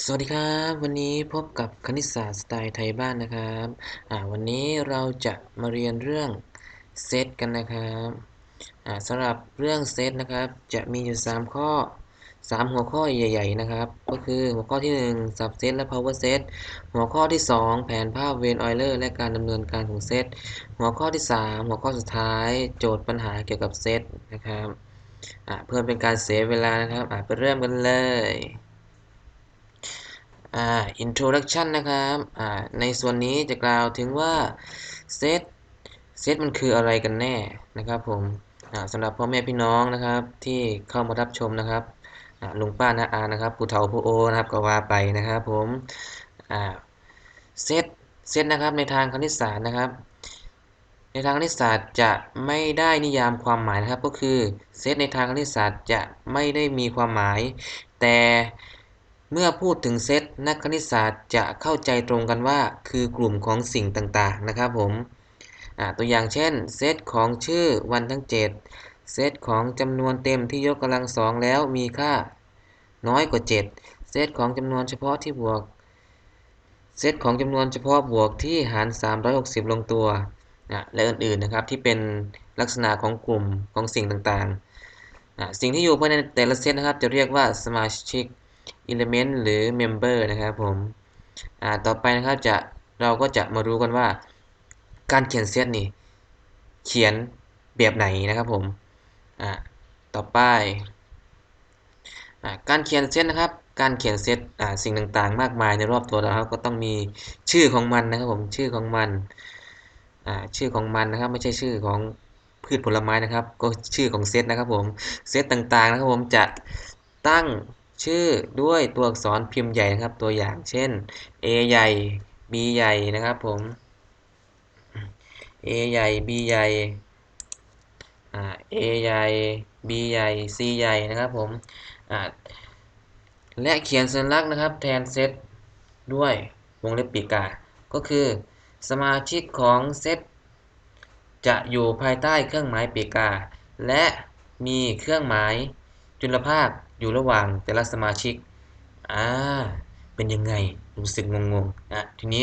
สวัสดีครับ วันนี้พบกับคณิตศาสตร์สไตล์ไทยบ้านนะครับวันนี้เราจะมาเรียนเรื่องเซตกันนะครับสำหรับเรื่องเซตนะครับ จะมีอยู่ 3 ข้อ 3 หัวข้อใหญ่ ๆ นะครับ ก็คือหัวข้อที่1 subset และ power set หัวข้อที่ 2 แผนภาพเวนออยเลอร์และการดำเนินการของเซตหัวข้อที่ 3 หัวข้อสุดท้าย โจทย์ปัญหาเกี่ยวกับเซตนะครับเพื่อเป็นการเสียเวลานะครับไปเริ่มกันเลย อ่า introduction นะครับอ่าในส่วนนี้จะกล่าวถึงว่าเซตเซตมันคืออะไรกันแน่นะครับผมอ่าสำหรับพ่อแม่พี่น้องนะครับ ที่เข้ามารับชมนะครับอ่าลุงป้าน้าอานะครับผู้เฒ่าผู้โอนะครับก็ว่าไปนะครับผมอ่าเซตเซตนะครับในทางคณิตศาสตร์นะครับ ในทางคณิตศาสตร์จะไม่ได้นิยามความหมายนะครับ ก็คือเซตในทางคณิตศาสตร์จะไม่ได้มีความหมาย แต่ เมื่อพูดถึงเซตนักคณิตศาสตร์จะเข้าใจตรงกันว่า คือกลุ่มของสิ่งต่างๆนะครับผมตัวอย่างเช่นเซตของชื่อวันทั้ง 7 เซตของจำนวนเต็มที่ยกกำลังสองแล้วมีค่าน้อยกว่า 7 เซตของจำนวนเฉพาะที่บวก เซตของจำนวนเฉพาะบวกที่หาร 360 ลงตัวและอื่นๆนะครับที่เป็นลักษณะของกลุ่มของสิ่งต่างๆ สิ่งที่อยู่ภายในแต่ละเซตนะครับจะเรียกว่าสมาชิก element หรือ member นะครับผมอ่าต่อไปนะครับจะเราก็จะมารู้กันว่า การเขียนเซตนี่เขียนแบบไหนนะครับผมอ่าต่อไปอ่าการเขียนเซตนะครับการเขียนเซตอ่าสิ่งต่างๆ มากมายในรอบตัวเราก็ต้องมีชื่อของมันนะครับผมชื่อของมันอ่าชื่อของมันนะครับไม่ใช่ชื่อของพืชผลไม้นะครับ ก็ชื่อของเซตนะครับผมเซตต่างๆนะครับผมจะตั้ง ชื่อด้วยตัวอักษรพิมพ์ใหญ่นะครับตัวอย่างเช่น A ใหญ่ B ใหญ่นะครับผม A ใหญ่ B ใหญ่ A ใหญ่ B ใหญ่ C ใหญ่นะครับผมและเขียนสัญลักษณ์นะครับแทนเซตด้วยวงเล็บปีกา ก็คือสมาชิกของเซตจะอยู่ภายใต้เครื่องหมายปีกา และมีเครื่องหมายจุลภาค อยู่ระหว่างแต่ละสมาชิกอ่าเป็นยังไงรู้สึกงงๆอะทีนี้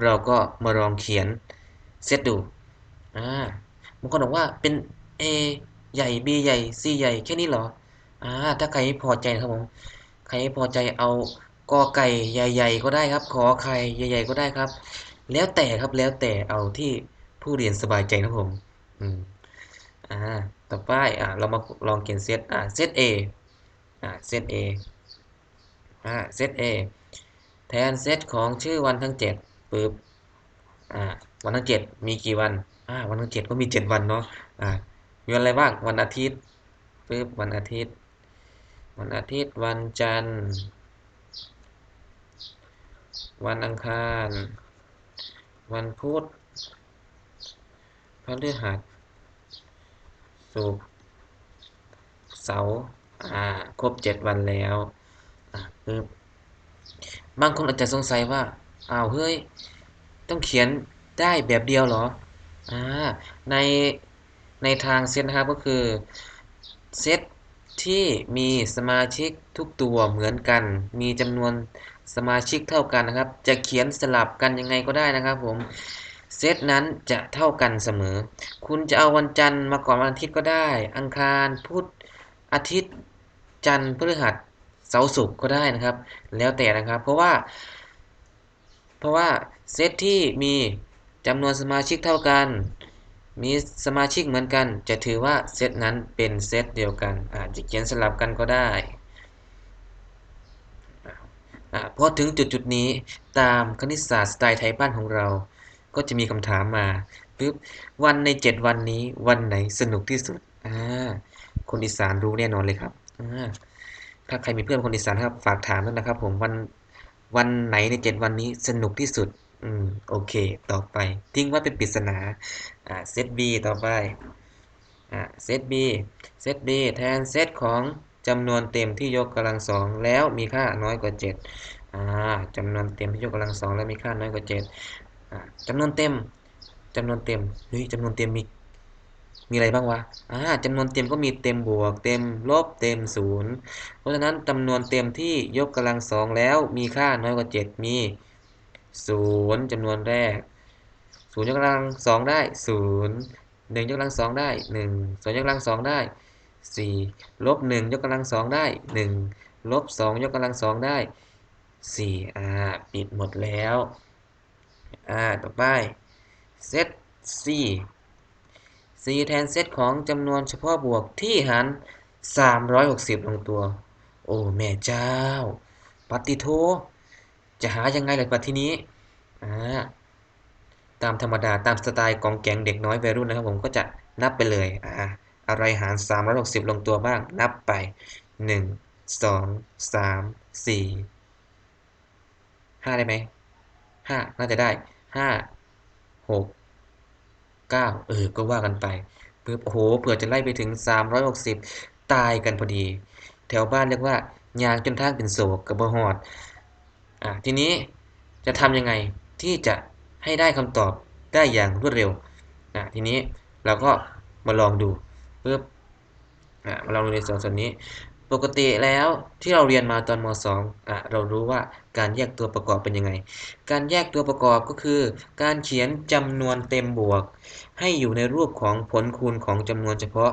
เราก็มาลองเขียนเซตดูอ่าบางคนบอกว่าเป็น A ใหญ่ B ใหญ่ C ใหญ่แค่นี้เหรออ่าถ้าใครพอใจครับผมใครพอใจเอากอไก่ใหญ่ ๆ ก็ได้ครับ ขอไข่ใหญ่ ๆ ก็ได้ครับ แล้วแต่ครับแล้วแต่เอาที่ผู้เรียนสบายใจนะผมอืมอ่าต่อไปอ่าเรามาลองเขียนเซตอ่าเซต A อ่า เซต A อ่าเซต A แทนเซตของชื่อวันทั้งเจ็ดปึ๊บอ่าวันทั้งเจ็ดมีกี่วันอ่าวันทั้งเจ็ดก็มีเจ็ดวันเนาะอ่ามีวันอะไรบ้างวันอาทิตย์ปึ๊บวันอาทิตย์ วันอาทิตย์วันจันทร์ วันอังคาร วันพุธพฤหัสศุกร์เสาร์ อ่าครบเจ็ดวันแล้วอ่าปึ๊บบางคนอาจจะสงสัยว่าอ้าวเฮ้ย ต้องเขียนได้แบบเดียวเหรออ่าในในทางเซตนะครับก็คือเซตที่มีสมาชิกทุกตัวเหมือนกัน มีจำนวนสมาชิกเท่ากันนะครับ จะเขียนสลับกันยังไงก็ได้นะครับผมเซตนั้นจะเท่ากันเสมอ คุณจะเอาวันจันทร์มาก่อนวันอาทิตย์ก็ได้ อังคารพุธอาทิตย์ จันทร์พฤหัสเสาร์ศุกร์ก็ได้นะครับ แล้วแต่นะครับ เพราะว่า เพราะว่าเซตที่มีจำนวนสมาชิกเท่ากัน มีสมาชิกเหมือนกัน จะถือว่าเซตนั้นเป็นเซตเดียวกัน อาจจะเขียนสลับกันก็ได้พอถึงจุดจุดนี้ตามคณิตศาสตร์สไตล์ไทยบ้านของเรา ก็จะมีคำถามมาปึ๊บวันใน 7 วันนี้วันไหนสนุกที่สุดอ่าคนอีสานรู้แน่นอนเลยครับ ถ้าใครมีเพื่อนคนอีสานครับ ฝากถามด้วยนะครับ ผมวันวันไหนในเจ็ดวันนี้สนุกที่สุด อืม โอเค ต่อไป ทิ้งว่าเป็นปริศนา อ่าเซต B ต่อไป อ่าเซต B เซต B แทนเซตของจำนวนเต็มที่ยกกำลังสองแล้วมีค่าน้อยกว่า 7อ่าจำนวนเต็มที่ยกกำลังสองแล้วมีค่าน้อยกว่า7อ่าจำนวนเต็มจำนวนเต็มเฮ้ยจำนวนเต็มมี มีอะไรบ้างวะอ่าจำนวนเต็มก็มีเต็มบวก เต็มลบเต็มศูนย์เพราะฉะนั้นจำนวนเต็มที่ยกกำลังสองแล้วมีค่าน้อยกว่าเจ็ดมีศูนย์จำนวนแรกศูนย์ยกกำลังสองได้ศูนย์หนึ่งยกกำลังสองได้หนึ่งสองยกกำลังสองได้สี่ลบหนึ่งยกกำลังสองได้หนึ่งลบสองยกกำลังสองได้สี่อ่าปิดหมดแล้วอ่าต่อไปเซต c c แทนเซตของจำนวนเฉพาะบวกที่หาร360 ลงตัว โอ้ แม่เจ้า ปฏิโท จะหายังไงล่ะปัทีนี้อ่าตามธรรมดาตามสไตล์กองแกงเด็กน้อยวัยรุ่นนะครับผมก็จะนับไปเลยอ่าอะไรหาร 360 ลงตัวบ้าง นับไป 1 2 3 4 5 ได้ไหม 5 น่าจะได้ 5 6 9 เออ ก็ว่ากันไปเพื่อโอ้โหเผื่อจะไล่ไปถึง 360 ตายกันพอดี แถวบ้านเรียกว่ายางจนทางเป็นโศกกับบหอด อะทีนี้จะทำยังไงที่จะให้ได้คำตอบได้อย่างรวดเร็วอะทีนี้เราก็มาลองดูเพื่ออะมาลองดูในส่วนส่วนนี้ ปกติแล้วที่เราเรียนมาตอนม .2 อะเรารู้ว่าการแยกตัวประกอบเป็นยังไง การแยกตัวประกอบก็คือ การเขียนจำนวนเต็มบวก ให้อยู่ในรูปของผลคูณของจำนวนเฉพาะ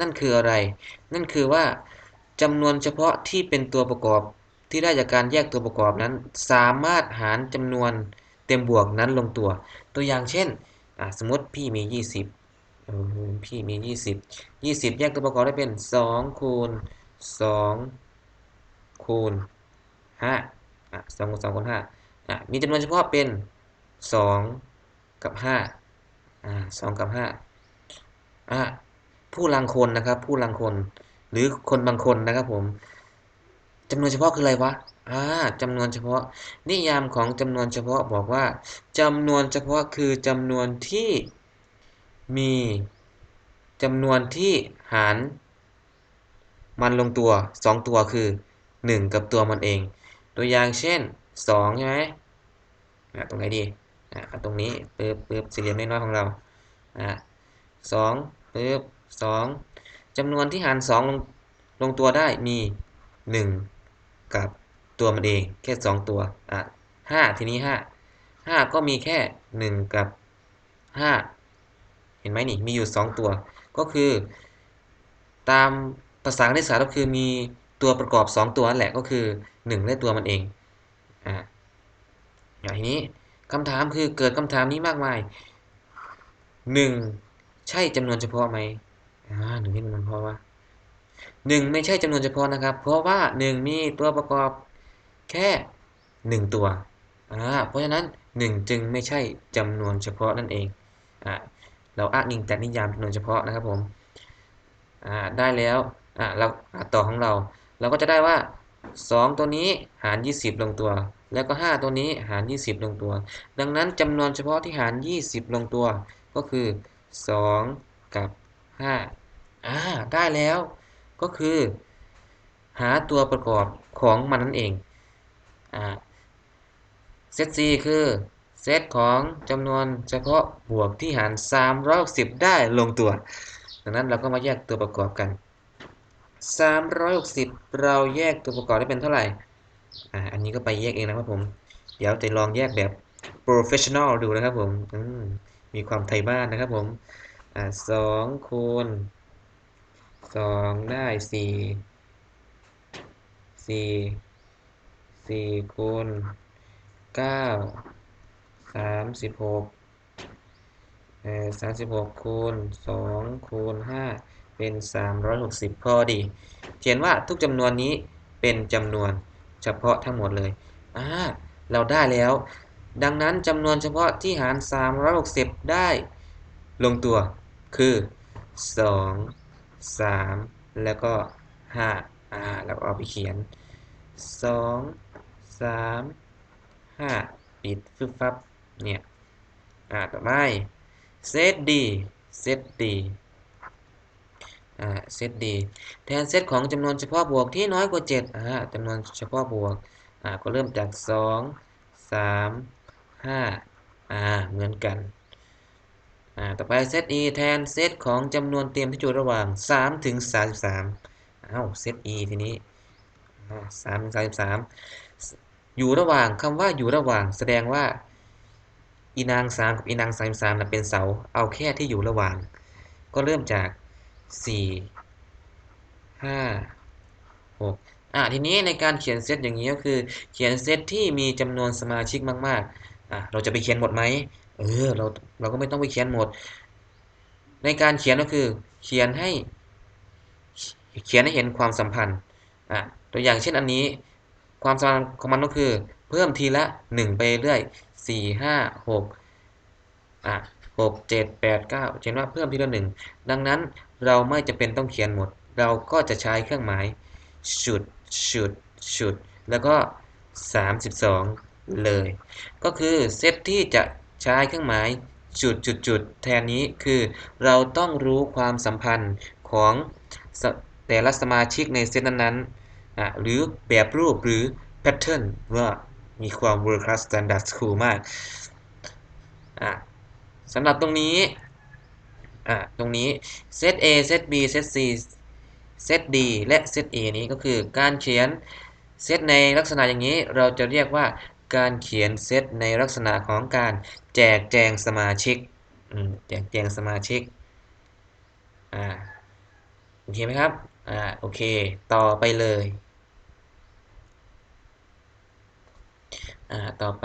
นั่นคืออะไร นั่นคือว่าจำนวนเฉพาะที่เป็นตัวประกอบที่ได้จากการแยกตัวประกอบนั้น สามารถหารจำนวนเต็มบวกนั้นลงตัว ตัวอย่างเช่นสมมติพี่มี 20พี่มี 20 20 แยกตัวประกอบได้เป็น2คูณ 2 คูณ5อะ2คูณ2คูณ5อะมีจำนวนเฉพาะเป็น 2 กับ5อ่า2กับ5อะผู้ลังคนนะครับ ผู้ลังคน หรือคนบางคนนะครับผมจำนวนเฉพาะคืออะไรวะอ่าจำนวนเฉพาะ นิยามของจำนวนเฉพาะบอกว่าจำนวนเฉพาะคือจำนวนที่มีจำนวนที่หาร มันลงตัว 2 ตัวคือ 1 กับตัวมันเอง ตัวอย่างเช่น2ใช่ไหมตรงไหนดีอ่าตรงนี้ปึ๊บปึ๊บสี่เหลี่ยมน้อยๆของเราอ่าสองปึ๊บสองจำนวนที่หาร2ลงลงตัวได้มี 1 กับตัวมันเองแค่ 2 ตัวอะห้าทีนี้ 5 5 ก็มีแค่ 1 กับ 5 เห็นไหมนี่มีอยู่ 2 ตัว ก็คือ ตาม ภาษาคณิตศาสตร์ก็คือมีตัวประกอบ 2 ตัวนั่นแหละก็คือ 1 และตัวมันเองอ่าอย่างนี้คำถามคือเกิดคำถามนี้มากมาย 1 ใช่จำนวนเฉพาะไหมอ่าหนึ่งนี่มันเพราะว่าหนึ่งไม่ใช่จำนวนเฉพาะนะครับ เพราะว่าหนึ่งมีตัวประกอบแค่หนึ่งตัวอ่าเพราะฉะนั้นหนึ่งจึงไม่ใช่จำนวนเฉพาะนั่นเองอ่าเราอ้างอิงจากนิยามจำนวนเฉพาะนะครับผมอ่าได้แล้ว อ่าเราต่อของเรา เราก็จะได้ว่า 2 ตัวนี้หาร 20 ลงตัว แล้วก็ 5 ตัวนี้หาร 20 ลงตัว ดังนั้นจำนวนเฉพาะที่หาร 20 ลงตัว ก็คือ 2 กับ 5 อ่า ได้แล้ว ก็คือ หาตัวประกอบของมันนั่นเอง อ่าเซต C คือเซตของจำนวนเฉพาะบวกที่หาร360ได้ลงตัว ดังนั้นเราก็มาแยกตัวประกอบกัน 360 เราแยกตัวประกอบได้เป็นเท่าไหร่ อ่า อันนี้ก็ไปแยกเองนะครับผม เดี๋ยวจะลองแยกแบบ professional ดูนะครับผมมมีความไทยบ้านนะครับผม อ่าสองคูณสองได้สี่สี่สี่คูณเก้าสามสิบหกเอ่อสามสิบหกคูณสองคูณห้า เป็น 360 พอดี เขียนว่าทุกจำนวนนี้เป็นจำนวนเฉพาะทั้งหมดเลยอ่าเราได้แล้ว ดังนั้นจำนวนเฉพาะที่หาร 360 ได้ ลงตัวคือ 2 3 แล้วก็ 5 อ่าแล้วเอาไปเขียน 2 3 5 ปิดฟึบฟับเนี่ย อ่า ต่อไปเซตดีเซตดี เซตดีแทนเซตของจำนวนเฉพาะบวกที่น้อยกว่า7อ่าจำนวนเฉพาะบวกอ่าก็เริ่มจาก 2 3 5อ่าเหมือนกันอ่าต่อไปเซต e แทนเซตของจำนวนเต็มที่อยู่ระหว่าง 3 ถึง 33อ้าวเซต e ทีนี้3ถึง33อยู่ระหว่างคำว่าอยู่ระหว่าง แสดงว่าอีนาง3กับอีนาง33นะเป็นเสา เอาแค่ที่อยู่ระหว่าง ก็เริ่มจาก 4 5 6อะทีนี้ในการเขียนเซตอย่างนี้ก็คือ เขียนเซตที่มีจำนวนสมาชิกมากๆอะเราจะไปเขียนหมดไหมเออเราเราก็ไม่ต้องไปเขียนหมด ในการเขียนก็คือ เขียนให้ เขียนให้เห็นความสัมพันธ์อะตัวอย่างเช่นอันนี้ ความสัมพันธ์ของมันก็คือ เพิ่มทีละ 1 ไปเรื่อย4 5 6อะ6 7 8 9เช่นว่าเพิ่มทีละ1ดังนั้น เราไม่จะเป็นต้องเขียนหมด เราก็จะใช้เครื่องหมาย should should should แล้วก็ 32 เลย ก็คือเซตที่จะใช้เครื่องหมายจุดจุดจุดแทนนี้คือเราต้องรู้ความสัมพันธ์ของแต่ละสมาชิกในเซตนั้นๆหรือแบบรูปหรือ pattern ว่ามีความ world class standard school มากสำหรับตรงนี้ ตรงนี้เซต A เซต B เซต C เซต D และเซต E นี้ก็คือการเขียนเซตในลักษณะอย่างนี้เราจะเรียกว่าการเขียนเซตในลักษณะของการแจกแจงสมาชิกแจกแจงสมาชิกอ่าโอเคไหมครับอ่าโอเค ต่อไปเลยอ่าต่อไป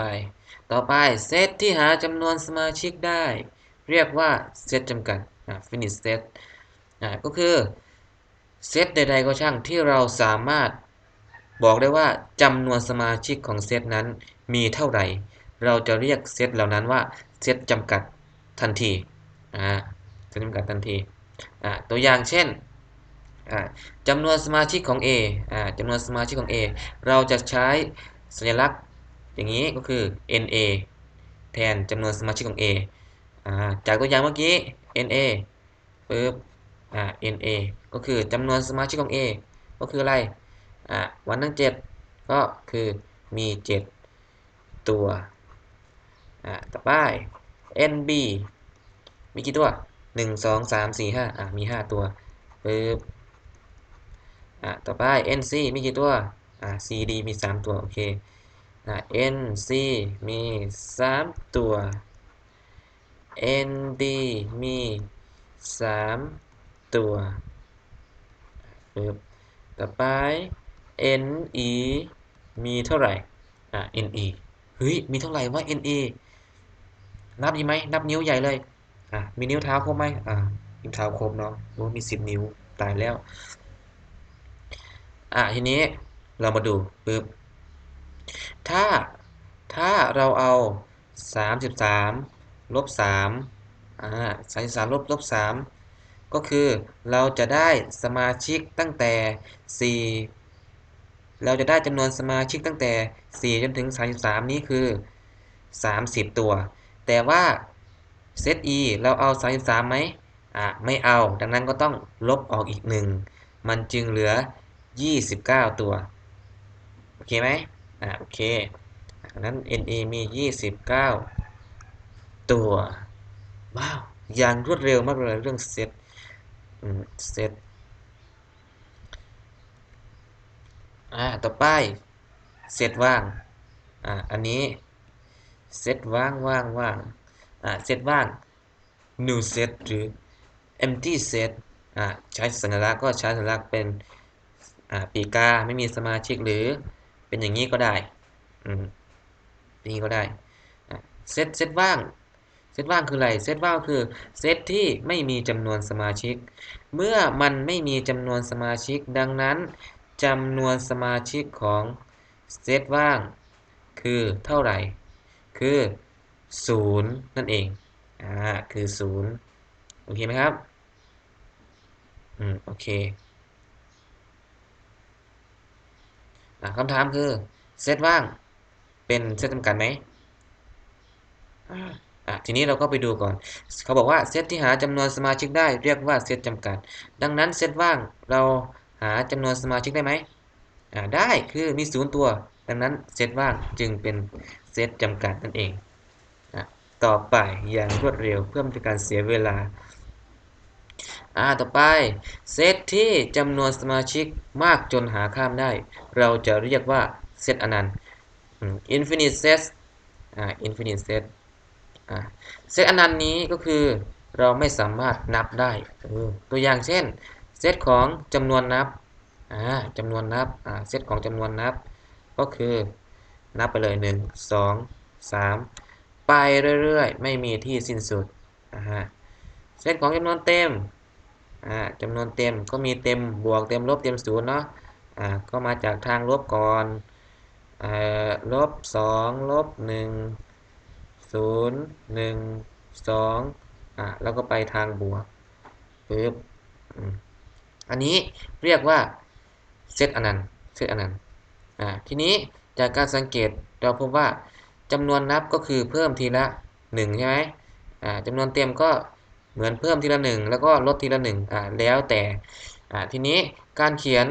ต่อไปเซตที่หาจำนวนสมาชิกได้ เรียกว่าเซตจำกัด finish set ก็คือเซตใดๆก็ช่างที่เราสามารถบอกได้ว่าจำนวนสมาชิกของเซตนั้นมีเท่าไหร่ เราจะเรียกเซตเหล่านั้นว่าเซตจำกัดทันทีอ่าเซตจำกัดทันทีอ่าตัวอย่างเช่นอ่าจำนวนสมาชิกของ A อ่าจำนวนสมาชิกของ A เราจะใช้สัญลักษณ์อย่างนี้ก็คือ NA แทนจำนวนสมาชิกของ A จากตัวอย่างเมื่อกี้ NA ปึ๊บอ่า NA ก็คือจำนวนสมาชิกของ A ก็คืออะไรอ่าวันทั้ง 7 ก็คือมี 7 ตัวอ่าต่อไป NB มีกี่ตัว 1 2 3 4 5อ่ามี 5 ตัวปึ๊บอ่าต่อไป NC มีกี่ตัวอ่า CD มี 3 ตัว โอเคอ่า NC มี 3 ตัว ND มี 3 ตัวปึ๊บต่อไป NE มีเท่าไหร่ อ่า NE เฮ้ย มีเท่าไหร่ว่า NE นับดีไหม นับนิ้วใหญ่เลย อ่ามีนิ้วเท้าครบไหมอ่านิ้วเท้าครบเนาะโอ้มีสิบนิ้ว ตายแล้ว อ่าทีนี้เรามาดูปึ๊บถ้า ถ้าเราเอา 33 ลบ3อ่า33ลบลบ3ก็คือเราจะได้สมาชิกตั้งแต่ 4 เราจะได้จำนวนสมาชิกตั้งแต่ 4 จนถึง 33 นี้คือ 30 ตัว แต่ว่าเซต e เราเอา 33ไหมอ่าไม่เอา ดังนั้นก็ต้องลบออกอีกหนึ่งมันจึงเหลือ 29 ตัว โอเคไหมอ่าโอเคดังนั้น NA มี 29 ตัวว้าวอย่างรวดเร็วมากเลยเรื่องเซตเซตอ่าต่อไปเซตว่างอ่าอันนี้เซตว่างว่างว่างอ่าเซตว่าง new set หรือ empty set อ่าใช้สัญลักษณ์ก็ใช้สัญลักษณ์เป็นอ่าปีกาไม่มีสมาชิกหรือเป็นอย่างนี้ก็ได้อืมนี้ก็ได้เซตเซตว่าง เซตว่างคืออะไร เซตว่างคือเซตที่ไม่มีจำนวนสมาชิก เมื่อมันไม่มีจำนวนสมาชิก ดังนั้นจำนวนสมาชิกของเซตว่าง คือเท่าไหร่ คือ 0 นั่นเอง อ่า คือ 0 โอเคไหมครับ อืม โอเคคำถามคือ เซตว่าง เป็นเซตจำกัดไหม อะทีนี้เราก็ไปดูก่อน เขาบอกว่าเซตที่หาจำนวนสมาชิกได้เรียกว่าเซตจำกัด ดังนั้นเซตว่างเราหาจำนวนสมาชิกได้ไหมอ่าได้คือมีศูนย์ตัว ดังนั้นเซตว่างจึงเป็นเซตจำกัดนั่นเองอะต่อไปอย่างรวดเร็วเพื่อไม่เป็นการเสียเวลาอ่าต่อไปเซตที่จำนวนสมาชิกมากจนหาข้ามได้ เราจะเรียกว่าเซตอนันต์ infinite set อ่า infinite set อ่าเซต เซตอนันต์นี้ก็คือเราไม่สามารถนับได้ตัวอย่างเช่นเซตของจำนวนนับอ่าจำนวนนับเซตของจำนวนนับ ก็คือนับไปเลย 1 2 3 ไปเรื่อยๆ ไม่มีที่สิ้นสุดเซตของจำนวนเต็มอ่าจำนวนเต็มก็มีเต็มบวกเต็มลบเต็มศูนย์เนาะก็มาจากทางลบก่อนอลบสองลบหนึ่ง ศูนย์หนึ่งสองอ่าแล้วก็ไปทางบวกปึ๊บอันนี้เรียกว่าเซตอนันต์เซตอนันต์อ่าทีนี้จากการสังเกตเราพบว่าจำนวนนับก็คือเพิ่มทีละหนึ่งใช่ไหมอ่าจำนวนเต็มก็เหมือนเพิ่มทีละหนึ่งแล้วก็ลดทีละหนึ่งอ่าแล้วแต่อ่าทีนี้การเขียน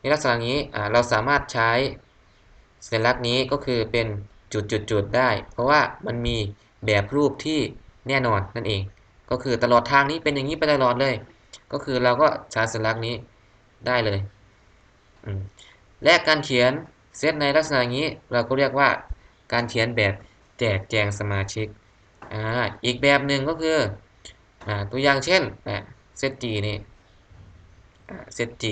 ในลักษณะนี้อ่าเราสามารถใช้สัญลักษณ์นี้ก็คือเป็น จุดๆๆได้ เพราะว่ามันมีแบบรูปที่แน่นอนนั่นเอง ก็คือตลอดทางนี้เป็นอย่างนี้ไปตลอดเลย ก็คือเราก็ใช้สัญลักษณ์นี้ได้เลย และการเขียนเซตในลักษณะนี้ เราก็เรียกว่าการเขียนแบบแจกแจงสมาชิกออีกแบบหนึ่งก็คืออตัวอย่างเช่นเซต G นี่เซต G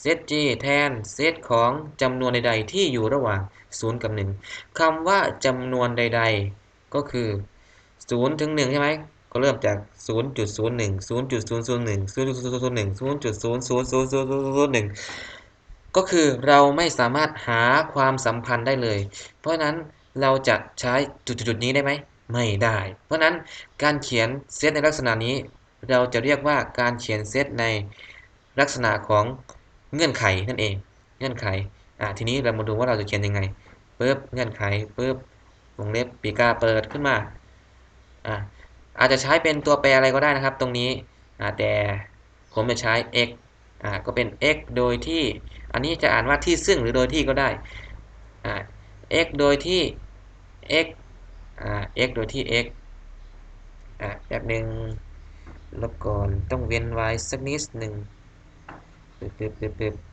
เซต G แทนเซตของจำนวนใดๆที่อยู่ระหว่าง 0 กับ 1คำว่าจำนวนใด ๆ ก็คือ 0 ถึง 1 ใช่ไหมก็เริ่มจาก 0.01 0.001 0.001 0.00001 ก็คือเราไม่สามารถหาความสัมพันธ์ได้เลย เพราะนั้นเราจะใช้จุดๆนี้ได้ไหม ไม่ได้ เพราะนั้นการเขียนเซตในลักษณะนี้ เราจะเรียกว่าการเขียนเซตในลักษณะของเงื่อนไขนั่นเอง เงื่อนไข อ่าทีนี้เรามาดูว่าเราจะเขียนยังไงปึ๊บเงื่อนไขปึ๊บวงเล็บปีกาเปิดขึ้นมาอ่าอาจจะใช้เป็นตัวแปรอะไรก็ได้นะครับ ตรงนี้อ่าแต่ผมจะใช้ x อ่าก็เป็น x โดยที่อันนี้จะอ่านว่าที่ซึ่งหรือโดยที่ก็ได้อ่า x โดยที่ x อ่า x โดยที่ x อ่าแบบหนึ่งลบก่อนต้องเว้นไว้สักนิดหนึ่งปึ๊บปึ๊บปึ๊บบ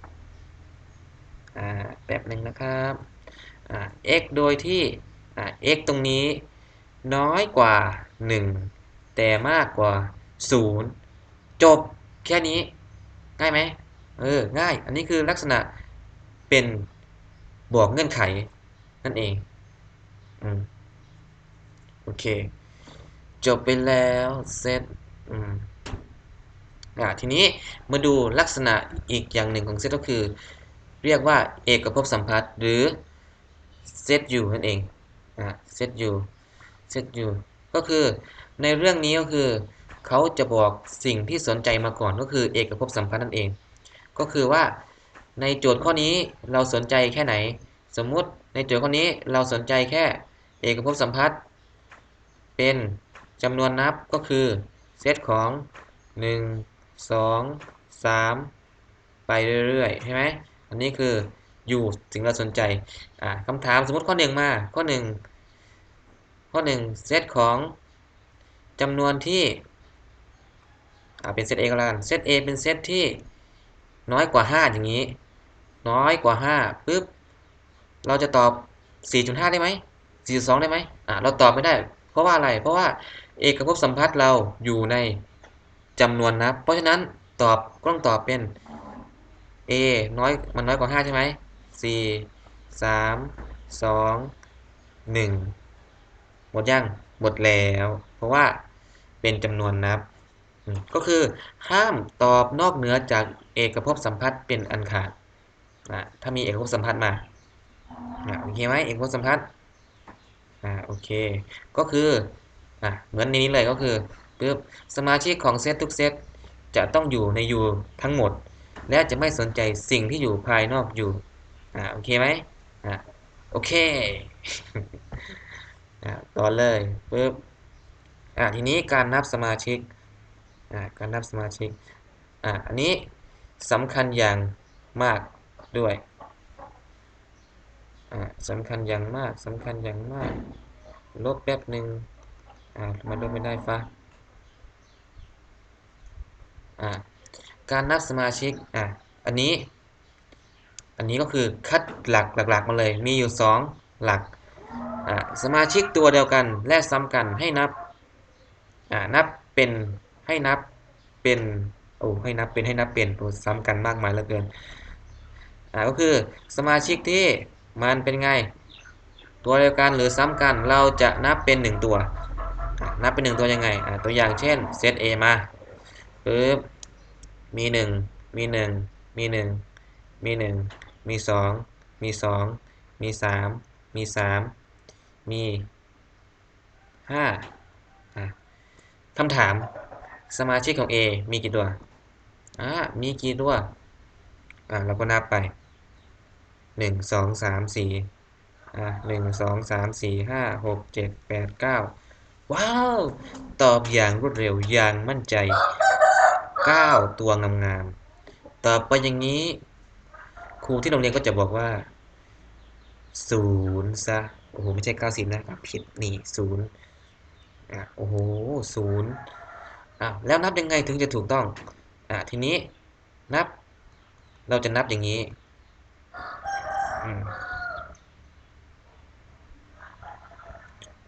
แบบหนึ่งนะครับอ่า x โดยที่อ่า x ตรงนี้น้อยกว่า 1 แต่มากกว่า 0 จบแค่นี้ ง่ายไหมเออ ง่าย อันนี้คือลักษณะเป็นบวกเงื่อนไข นั่นเองอโอเค จบไปแล้วเซตอืมอ่าทีนี้มาดูลักษณะอีกอย่างหนึ่งของเซตก็คือ เรียกว่าเอกภพสัมพัทธ์หรือเซตยูนั่นเองอ่าเซตยูเซตยูก็คือในเรื่องนี้ก็คือเขาจะบอกสิ่งที่สนใจมาก่อนก็คือเอกภพสัมพัทธ์นั่นเอง ก็คือว่าในโจทย์ข้อนี้เราสนใจแค่ไหน สมมุติในโจทย์ข้อนี้เราสนใจแค่เอกภพสัมพัทธ์เป็นจำนวนนับก็คือเซตของ 1 2 3 ไปเรื่อยๆใช่ไหม อันนี้คืออยู่สิ่งเราสนใจอ่าคำถามสมมติข้อหนึ่งมาข้อหนึ่งข้อหนึ่งเซตของจำนวนที่อ่าเป็นเซต A ก็แล้วกันเซต A เป็นเซตที่น้อยกว่า 5 อย่างนี้ น้อยกว่า5ปุ๊บเราจะตอบ 4.5 ได้ไหม4.2 ได้ไหมอ่าเราตอบไม่ได้ เพราะว่าอะไร เพราะว่าเอกภพสัมพัทธ์เราอยู่ในจำนวนนับ เพราะฉะนั้นตอบก็ต้องตอบเป็น a น้อยมันน้อยกว่า 5 ใช่ไหม4 3 2 1 หมดยัง หมดแล้ว เพราะว่าเป็นจำนวนนับ ก็คือห้ามตอบนอกเหนือจากเอกภพสัมพัทธ์เป็นอันขาดนะถ้ามีเอกภพสัมพัทธ์มาโอเคไหมเอกภพสัมพัทธ์อ่าโอเค ก็คืออะเหมือนในนี้เลยก็คือปึ๊บสมาชิกของเซตทุกเซตจะต้องอยู่ในยูทั้งหมด และจะไม่สนใจสิ่งที่อยู่ภายนอกอยู่อ่าโอเคไหมอ่าโอเคอ่าต่อเลยปึ๊บอ่าทีนี้การนับสมาชิกอ่าการนับสมาชิกอ่าอันนี้สำคัญอย่างมากด้วยอ่าสำคัญอย่างมากสำคัญอย่างมาก ลบแป๊บหนึ่งอ่ามาด้วยไม่ได้ฟ้าอ่า การนับสมาชิกอะอันนี้ อันนี้ก็คือคัดหลักหลักๆมาเลยมีอยู่ 2 หลักอ่าสมาชิกตัวเดียวกันและซ้ำกันให้นับอ่านับเป็นให้นับเป็นโอ้ให้นับเป็นให้นับเป็นโอ้ซ้ำกันมากมายเหลือเกินอ่าก็คือสมาชิกที่มันเป็นไง ตัวเดียวกันหรือซ้ำกันเราจะนับเป็น 1 ตัวนับเป็น 1 ตัวยังไงอ่าตัวอย่างเช่นเซต A มาปึ๊บ มี1มี1มี1มี1มี2มี2มี3มี3มี5อะคำถามสมาชิกของ A มีกี่ตัวอ่ามีกี่ตัวอ่าเราก็นับไป1 2 3 4อ่า1 2 3 4 5 6 7 8 9ว้าว ตอบอย่างรวดเร็วอย่างมั่นใจ 9 ตัวงามๆ ต่อไปอย่างนี้ ครูที่โรงเรียนก็จะบอกว่าศูนย์ซะ โอ้โห ไม่ใช่เก้าสิบนะครับ ผิด นี่ศูนย์อะโอ้โหศูนย์อะแล้วนับยังไงถึงจะถูกต้อง อะ ทีนี้นับ เราจะนับอย่างนี้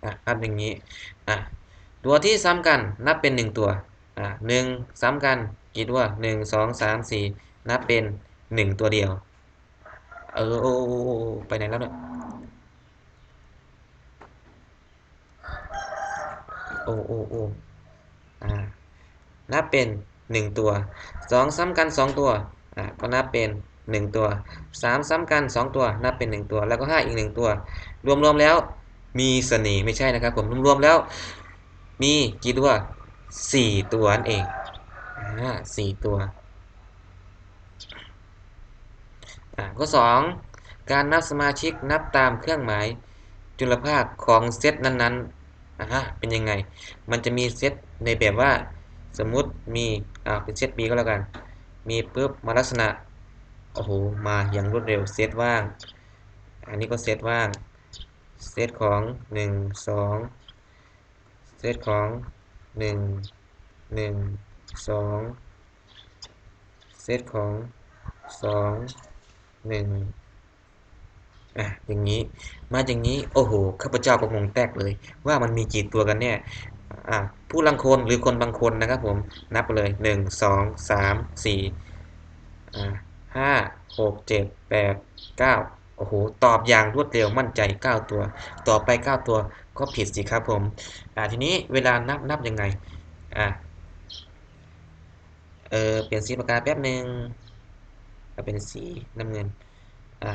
อะนับอย่างนี้ อะ ตัวที่ซ้ำกันนับเป็นหนึ่งตัว อะหนึ่งซ้ำกันกี่ตัวหนึ่งสองสามสี่นับเป็นหนึ่งตัวเดียว เออโอ้ไปไหนแล้วเนี่ยโอ้โอ้โอ้อ่านับเป็นหนึ่งตัวสองซ้ำกันสองตัวอ่าก็นับเป็นหนึ่งตัวสามซ้ำกันสองตัว นับเป็นหนึ่งตัว แล้วก็ห้าอีกหนึ่งตัว รวมๆแล้วมีเสน่ห์ไม่ใช่นะครับผมรวมๆแล้ว มีกี่ตัว สี่ตัวนั่นเองอ่าสี่ตัวอ่าข้อสองการนับสมาชิกนับตามเครื่องหมายจุลภาคของเซตนั้นๆอ่าเป็นยังไง มันจะมีเซตในแบบว่าสมมุติมีอ่าเป็นเซต B ก็แล้วกัน มีปุ๊บมาลักษณะโอ้โหมาอย่างรวดเร็วเซตว่าง อันนี้ก็เซตว่างเซตของ 1 2 เซตของ 1 1 2เซตของ2 1อะอย่างนี้มาอย่างนี้โอ้โหข้าพเจ้าก็งงแตกเลย ว่ามันมีกี่ตัวกันเนี่ยอะผู้ลังคนหรือคนบางคนนะครับผมนับไปเลย1 2 3 4อ่าห้าหกเจ็ดแปดเก้า โอ้โห ตอบอย่างรวดเร็วมั่นใจ 9 ตัว ต่อไป 9 ตัวก็ผิดสิครับผม อ่า ทีนี้เวลานับนับยังไง อ่าเออเปลี่ยนสีปากกาแป๊บหนึ่งเป็นสีน้ำเงิน อ่า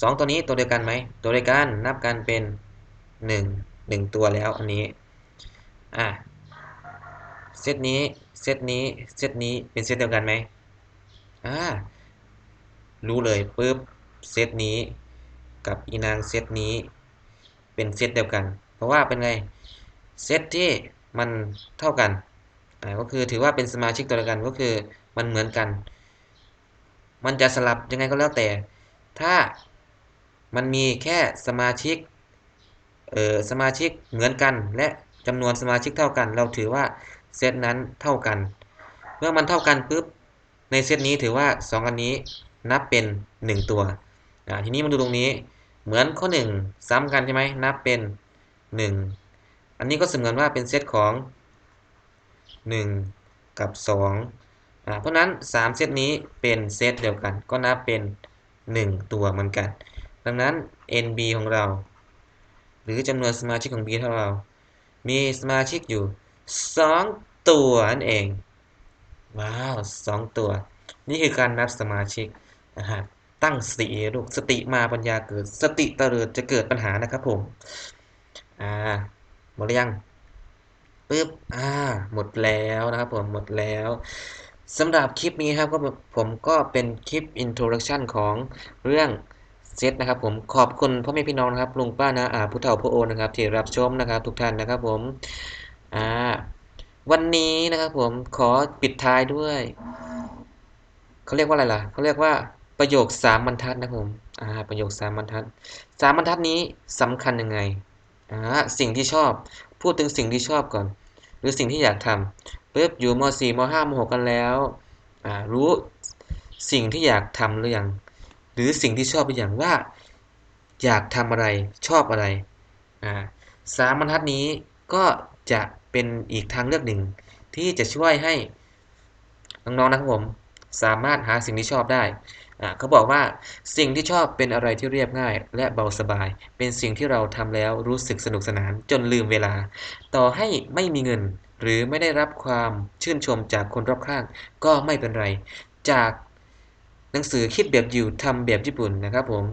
สองตัวนี้ตัวเดียวกันไหม ตัวเดียวกัน นับกันเป็นหนึ่งหนึ่งตัวแล้วอันนี้ อะเซตนี้ เซตนี้ เซตนี้ เป็นเซตเดียวกันไหมอ่า รู้เลยปุ๊บ เซตนี้ กับอีนางเซตนี้ เป็นเซตเดียวกัน เพราะว่าเป็นไงเซตที่มันเท่ากันก็คือถือว่าเป็นสมาชิกตัวเดียวกันก็คือมันเหมือนกัน มันจะสลับยังไงก็แล้วแต่ ถ้ามันมีแค่สมาชิกเอ่อสมาชิกเหมือนกัน และจำนวนสมาชิกเท่ากัน เราถือว่าเซตนั้นเท่ากัน เมื่อมันเท่ากันปุ๊บในเซตนี้ถือว่า 2 อันนี้นับเป็น 1 ตัว ทีนี้มาดูตรงนี้ เหมือนข้อ 1 ซ้ำกันใช่ไหมนับเป็น 1 อันนี้ก็เสมือนว่าเป็นเซตของ 1 กับ2เพราะนั้น 3 เซตนี้เป็นเซตเดียวกัน ก็นับเป็น 1 ตัวเหมือนกัน ดังนั้น NB ของเรา หรือจำนวนสมาชิกของ B เท่าเรา มีสมาชิกอยู่ 2 ตัวนั่นเอง ว้าว 2 ตัว นี่คือการนับสมาชิกนะฮะ ตั้งสติลูกสติมาปัญญาเกิด สติเตลิดจะเกิดปัญหานะครับผม อ่าหมดหรือยังปึ๊บอ่า หมดแล้วนะครับผมหมดแล้วสำหรับคลิปนี้ครับก็ผมก็เป็นคลิป introduction ของเรื่องเซตนะครับผมขอบคุณพ่อแม่พี่น้องนะครับลุงป้านะอาผู้เฒ่าผู้โอนะครับที่รับชมนะครับ ทุกท่านนะครับผมอ่าวันนี้นะครับผมขอปิดท้ายด้วยเขาเรียกว่าอะไรล่ะเขาเรียกว่า ประโยคสามบรรทัดนะผมอ่าประโยคสามบรรทัดสามบรรทัดนี้สำคัญยังไงอ่าสิ่งที่ชอบ พูดถึงสิ่งที่ชอบก่อน หรือสิ่งที่อยากทำปุ๊บอยู่ม .4 ม .5 ม .6 กันแล้วอ่ารู้สิ่งที่อยากทำหรือยังหรือสิ่งที่ชอบหรือยังว่า อยากทำอะไรชอบอะไรอ่าสามบรรทัดนี้ก็จะเป็นอีกทางเลือกหนึ่ง ที่จะช่วยให้น้องๆนะครับผม สามารถหาสิ่งที่ชอบได้เขาบอกว่าสิ่งที่ชอบเป็นอะไรที่เรียบง่าย และเบาสบาย เป็นสิ่งที่เราทำแล้วรู้สึกสนุกสนานจนลืมเวลา ต่อให้ไม่มีเงิน หรือไม่ได้รับความชื่นชมจากคนรอบข้าง ก็ไม่เป็นไร จากหนังสือคิดแบบอยู่ทำแบบญี่ปุ่นนะครับผม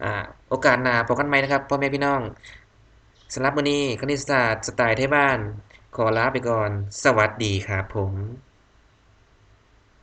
อโอกาสหน้าพบกันใหม่นะครับพ่อแม่พี่น้องสำหรับวันนี้คณิตศาสตร์สไตล์ไทยบ้าน ขอลาไปก่อน สวัสดีครับผม